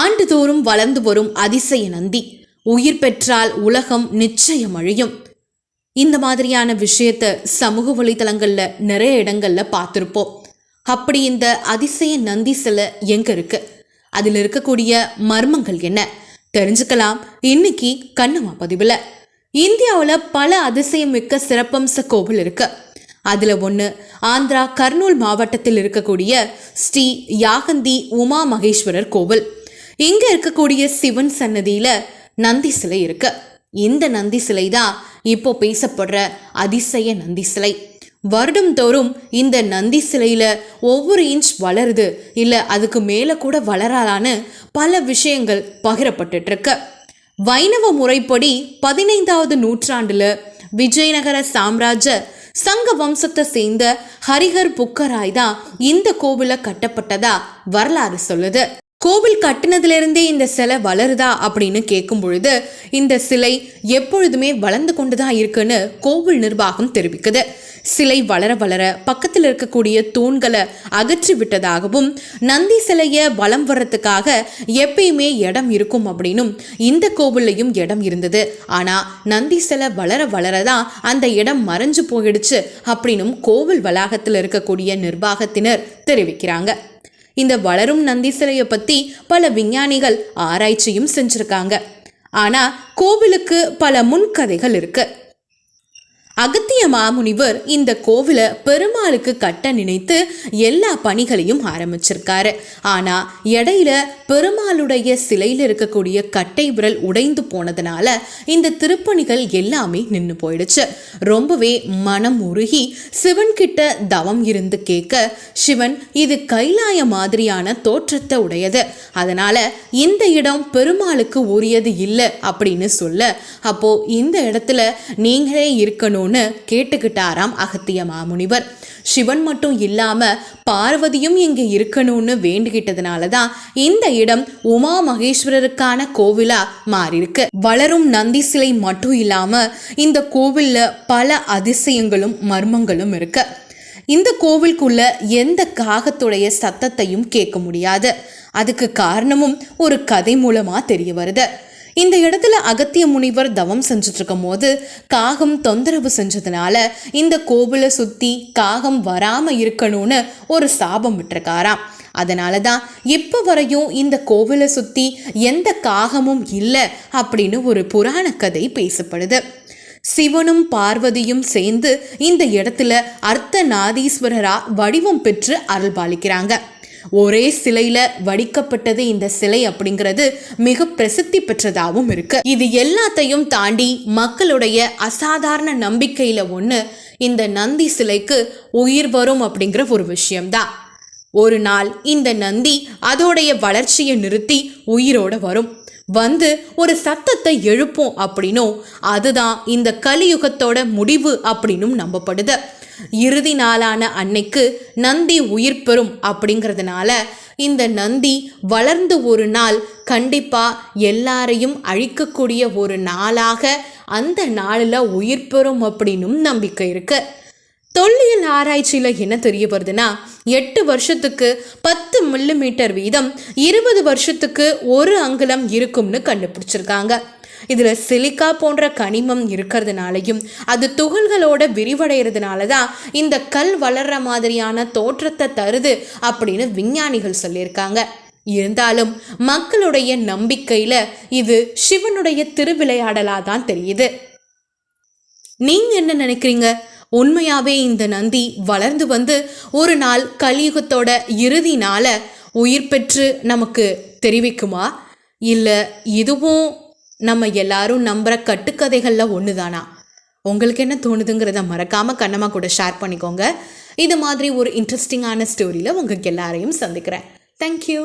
ஆண்டுதோறும் வளர்ந்து வரும் அதிசய நந்தி. உயிர் பெற்றால் உலகம் நிச்சயம் அழியும் இந்த மாதிரியான விஷயத்த சமூக வலைதளங்கள்ல நிறைய இடங்கள்ல பார்த்துருப்போம். அப்படி இந்த அதிசய நந்தி சிலை எங்க இருக்கு? அதில் இருக்கக்கூடிய மர்மங்கள் என்ன? தெரிஞ்சுக்கலாம். இன்னைக்கு கண்ணம்மா பதிவில். இந்தியாவில் பல அதிசயம் மிக்க சிறப்பம்ச கோவில் இருக்கு. அதில் ஒன்று ஆந்திரா கர்னூல் மாவட்டத்தில் இருக்கக்கூடிய ஸ்ரீ யாகந்தி உமா மகேஸ்வரர் கோவில். இங்க இருக்கக்கூடிய சிவன் சன்னதியில நந்தி சிலை இருக்கு. இந்த நந்தி சிலை தான் இப்போ பேசப்படுற அதிசய நந்தி சிலை. வருடம் தோறும் இந்த நந்தி சிலையில ஒவ்வொரு இன்ச் வளருது. இல்ல அதுக்கு மேல கூட வளரலான்னு பல விஷயங்கள் பகிரப்பட்டுட்டு இருக்கு வைணவ முறைப்படி பதினைந்தாவது நூற்றாண்டுல விஜயநகர சாம்ராஜ்ய சங்க வம்சத்தை சேர்ந்த ஹரிஹர் புக்கராய் தான் இந்த கோவில கட்டப்பட்டதா வரலாறு சொல்லுது. கோவில் கட்டினதுலேருந்தே இந்த சிலை வளருதா அப்படின்னு கேட்கும் பொழுது இந்த சிலை எப்பொழுதுமே வளர்ந்து கொண்டுதான் இருக்குன்னு கோவில் நிர்வாகம் தெரிவிக்குது. சிலை வளர வளர பக்கத்தில் இருக்கக்கூடிய தூண்களை அகற்றி விட்டதாகவும் நந்தி சிலையை வலம் வர்றதுக்காக எப்பயுமே இடம் இருக்கும் அப்படின்னும் இந்த கோவில்லையும் இடம் இருந்தது. ஆனால் நந்தி சிலை வளர வளரதான் அந்த இடம் மறைஞ்சு போயிடுச்சு அப்படின்னும் கோவில் வளாகத்தில் இருக்கக்கூடிய நிர்வாகத்தினர் தெரிவிக்கிறாங்க. இந்த வளரும் நந்தி சிலையை பத்தி பல விஞ்ஞானிகள் ஆராய்ச்சியும் செஞ்சிருக்காங்க. ஆனால் கோவிலுக்கு பல முன்கதைகள் இருக்கு. அகத்திய மாமுனிவர் இந்த கோவிலை பெருமாளுக்கு கட்ட நினைத்து எல்லா பணிகளையும் ஆரம்பிச்சிருக்காரு. ஆனா இடையில பெருமாளுடைய சிலையில் இருக்கக்கூடிய கட்டை விரல் உடைந்து போனதுனால இந்த திருப்பணிகள் எல்லாமே நின்று போயிடுச்சு. ரொம்பவே மனம் உருகி சிவன் கிட்ட தவம் இருந்து கேட்க சிவன் இது கைலாய மாதிரியான தோற்றத்தை உடையது. அதனால இந்த இடம் பெருமாளுக்கு உரியது இல்லை அப்படின்னு சொல்ல அப்போ இந்த இடத்துல நீங்களே இருக்கணும். வேணும்னு கேட்டுக்கிட்டாராம் அகத்திய மாமுனிவர். சிவன் மட்டும் இல்லாம பார்வதியும் இங்க இருக்கணும்னு வேண்டிக்கிட்டதுனால தான் இந்த இடம் உமா மகேஸ்வரருக்கான கோவிலா மாறியிருக்கு. வளரும் நந்தி சிலை மட்டும் இல்லாம இந்த கோவில்ல பல அதிசயங்களும் மர்மங்களும் இருக்கு. இந்த கோவிலுக்குள்ள எந்த காகத்துடைய சத்தத்தையும் கேட்க முடியாது. அதுக்கு காரணமும் ஒரு கதை மூலமா தெரிய வருது. இந்த இடத்துல அகத்திய முனிவர் தவம் செஞ்சுட்டு இருக்கும் போது காகம் தொந்தரவு செஞ்சதுனால இந்த கோவிலை சுத்தி காகம் வராம இருக்கணும்னு ஒரு சாபம் விட்டுருக்காராம். அதனால தான் இப்போ வரையும் இந்த கோவிலை சுற்றி எந்த காகமும் இல்லை அப்படின்னு ஒரு புராண கதை பேசப்படுது. சிவனும் பார்வதியும் சேர்ந்து இந்த இடத்துல அர்த்த நாதீஸ்வரரா வடிவம் பெற்று அருள்பாலிக்கிறாங்க. ஒரே சிலையில வடிக்கப்பட்டது இந்த சிலை அப்படிங்கிறது மிக பிரசித்தி பெற்றதாகவும் இருக்கு. இது எல்லாத்தையும் தாண்டி மக்களுடைய அசாதாரண நம்பிக்கையில ஒன்று இந்த நந்தி சிலைக்கு உயிர் வரும் அப்படிங்கிற ஒரு விஷயம்தான். ஒரு நாள் இந்த நந்தி அதோடைய வளர்ச்சியை நிறுத்தி உயிரோட வரும். வந்து ஒரு சத்தத்தை எழுப்போம் அப்படின்னும் அதுதான் இந்த கலியுகத்தோட முடிவு அப்படின்னும் நம்பப்படுது. இறுதி நாளான அன்னைக்கு நந்தி உயிர் பெறும் அப்படிங்கிறதுனால இந்த நந்தி வளர்ந்து ஒரு நாள் கண்டிப்பா எல்லாரையும் அழிக்கக்கூடிய ஒரு நாளாக அந்த நாளில் உயிர் பெறும் அப்படின்னும் நம்பிக்கை இருக்கு. தொல்லியல் ஆராய்ச்சியில் என்ன தெரிய வருதுன்னா எட்டு வருஷத்துக்கு பத்து மில்லிமீட்டர் வீதம் இருபது வருஷத்துக்கு ஒரு அங்குலம் இருக்கும்னு கண்டுபிடிச்சிருக்காங்க. இதில் சிலிக்கா போன்ற கனிமம் இருக்கிறதுனாலையும் அது துகள்களோட விரிவடைகிறதுனால தான் இந்த கல் வளர்ற மாதிரியான தோற்றத்தை தருது அப்படின்னு விஞ்ஞானிகள் சொல்லியிருக்காங்க. இருந்தாலும் மக்களுடைய நம்பிக்கையில் இது சிவனுடைய திருவிளையாடலாக தான் தெரியுது. நீங்க என்ன நினைக்கிறீங்க? உண்மையாவே இந்த நந்தி வளர்ந்து வந்து ஒரு நாள் கலியுகத்தோட இறுதி நாள உயிர் பெற்று நமக்கு தெரிவிக்குமா? இல்லை இதுவும் நம்ம எல்லாரும் நம்புற கட்டுக்கதைகளில் ஒன்று தானா உங்களுக்கு என்ன தோணுதுங்கிறத மறக்காம கண்ணமாக கூட ஷேர் பண்ணிக்கோங்க. இது மாதிரி ஒரு இன்ட்ரெஸ்டிங்கான ஸ்டோரியில் உங்களுக்கு எல்லாரையும் சந்திக்கிறேன். தேங்க்யூ